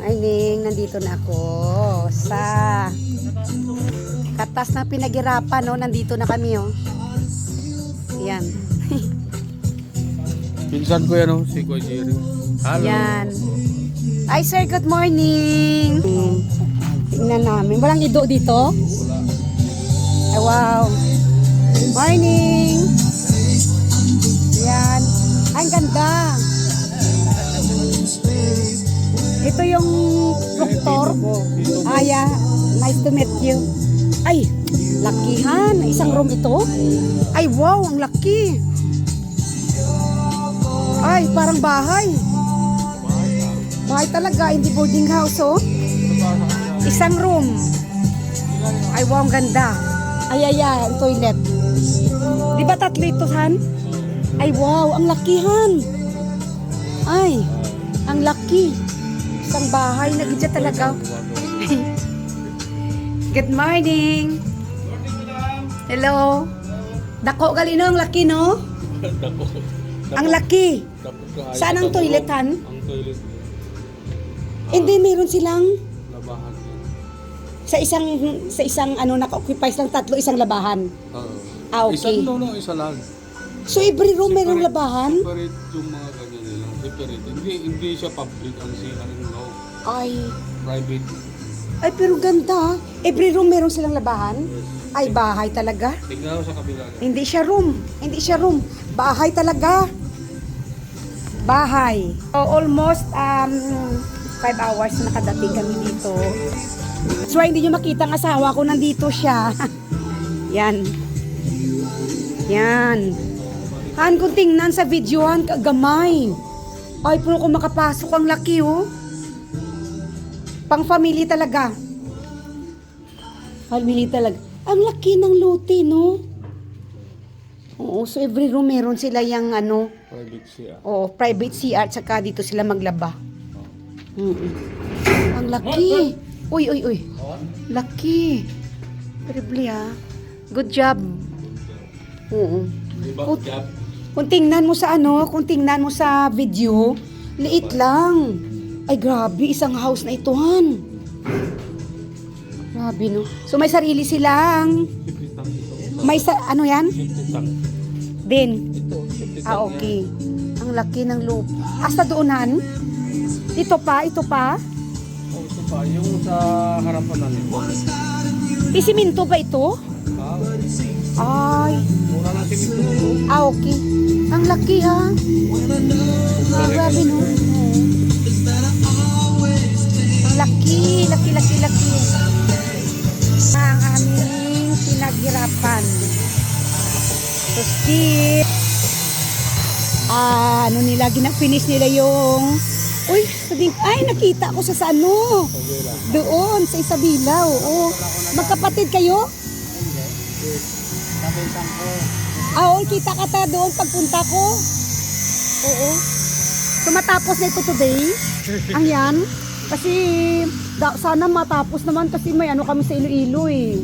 Ay, Ning, nandito na ako sa katas ng pinaghirapan, no? Nandito na kami, oh. Yan. Pinsan ko yan, oh, si Kuya Jerry. Hello. Yan. Ay, sir, good morning. Tingnan namin. Walang ido dito? Ay, wow. Morning. Yan. Ay, ang ganda. Ito yung doktor. Aya, nice to meet you. Ay, lakihan. Isang room ito. Ay, wow, ang laki. Ay, parang bahay. Bahay talaga, hindi boarding house, oh. Isang room. Ay, wow, ang ganda. Ay, ay, ay, toilet. Di ba tatlo ito, Han? Ay, wow, ang lakihan. Ay, ang laki. Isang bahay, nagidya talaga. Good morning. Hello. Dako galino ang laki, no? Dako. Ang laki. Saan ang toilet, Han? Ang toilet. Hindi, meron silang Labahan. sa isang sa isang ano naka-occupy lang tatlo isang labahan. Oo. Ah, okay. Isa, no, no, isa lang. So every room merong labahan? Separate yung mga ganyan nila. Separate. Hindi, hindi siya public ang CR. No. Ay, Private. ay pero ganda. Every room meron silang labahan? Ay, bahay talaga. Tingnan mo sa kabila. Hindi siya room. Hindi siya room. Bahay talaga. Bahay. So, almost um, five hours na nakadating kami dito. So, hindi nyo makita ang asawa ko. Nandito siya. Yan. Yan. Han, kung tingnan sa videohan, kagamay. Ay, pero kung makapasok ang laki, oh. Pang family talaga. Family talaga. Ang laki ng lote, no? Oo, so every room meron sila yung ano, Private CR. oh, private CR at saka dito sila maglaba. Mm Ang laki. Uy, uy, uy. Laki. Terribly ah. Good job. Oo. Kung, Job. Kung tingnan mo sa ano, kung tingnan mo sa video, liit lang. Ay grabe, isang house na ito, han. Grabe, no? So may sarili silang, may sa, ano yan? Din. Ah, okay. Ang laki ng loop. Hasta doonan? Ito pa, ito pa. Oh, ito pa. Yung sa harapan na nito. Isiminto ba ito? Ah, Ay, mura lang si Mito. ah, okay. Ang laki ha. Ah, grabe no. Ang laki, laki, laki, laki. Ang aming pinaghirapan. So, skip. Ah, ano nila, ginag-finish nila yung... Uy, sabihin, ay, nakita ko sa sa ano. Doon, sa Isabela, oo. Magkapatid kayo? Ah, oo, kita ka ta doon pagpunta ko. Oo. So matapos na ito today, ang yan. Kasi da, sana matapos naman kasi may ano kami sa Iloilo eh.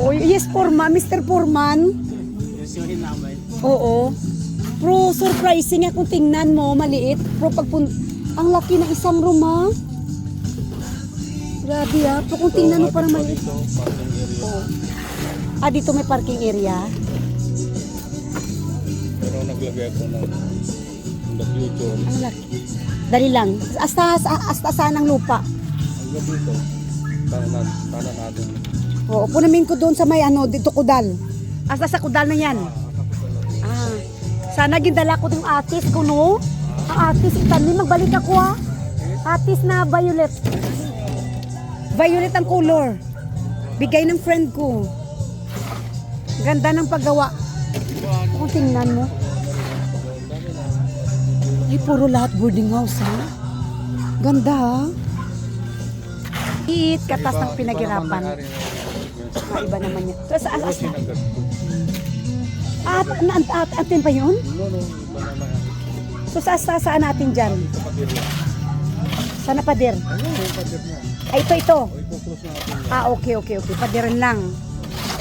Oo, yes, Foreman, Mr. Foreman. Oo. Pro surprising nga kung tingnan mo, maliit. Pro pagpun... Ang laki ng isang room ha. Grabe ha. Pero kung tingnan mo parang maliit. Oo. Ah, dito may parking area. Pero naglagay ako ng in the future. Ang laki. Dali lang. Hasta, hasta saan ang lupa. Hanggang dito. Tana, na, tana natin. Oo, punamin ko doon sa may ano, dito Kudal. Hasta sa Kudal na yan. Ah. Sana gindala ko yung atis ko, no? Ang atis, itanim, magbalik ako ha. Atis na violet. Violet ang color. Bigay ng friend ko. Ganda ng paggawa. Kung tingnan mo. Ay, puro lahat boarding house, ha? Ganda, ha? It, katas ng pinaghirapan. Iba naman yan. So, sa as, as, at, na, at, atin pa yun? So, sa, sa, saan natin dyan? Ito padir yan. Sa napadir? Ayun, yung padir niya. Ay, ito, ito. Ah, okay, okay, okay. Padiran lang.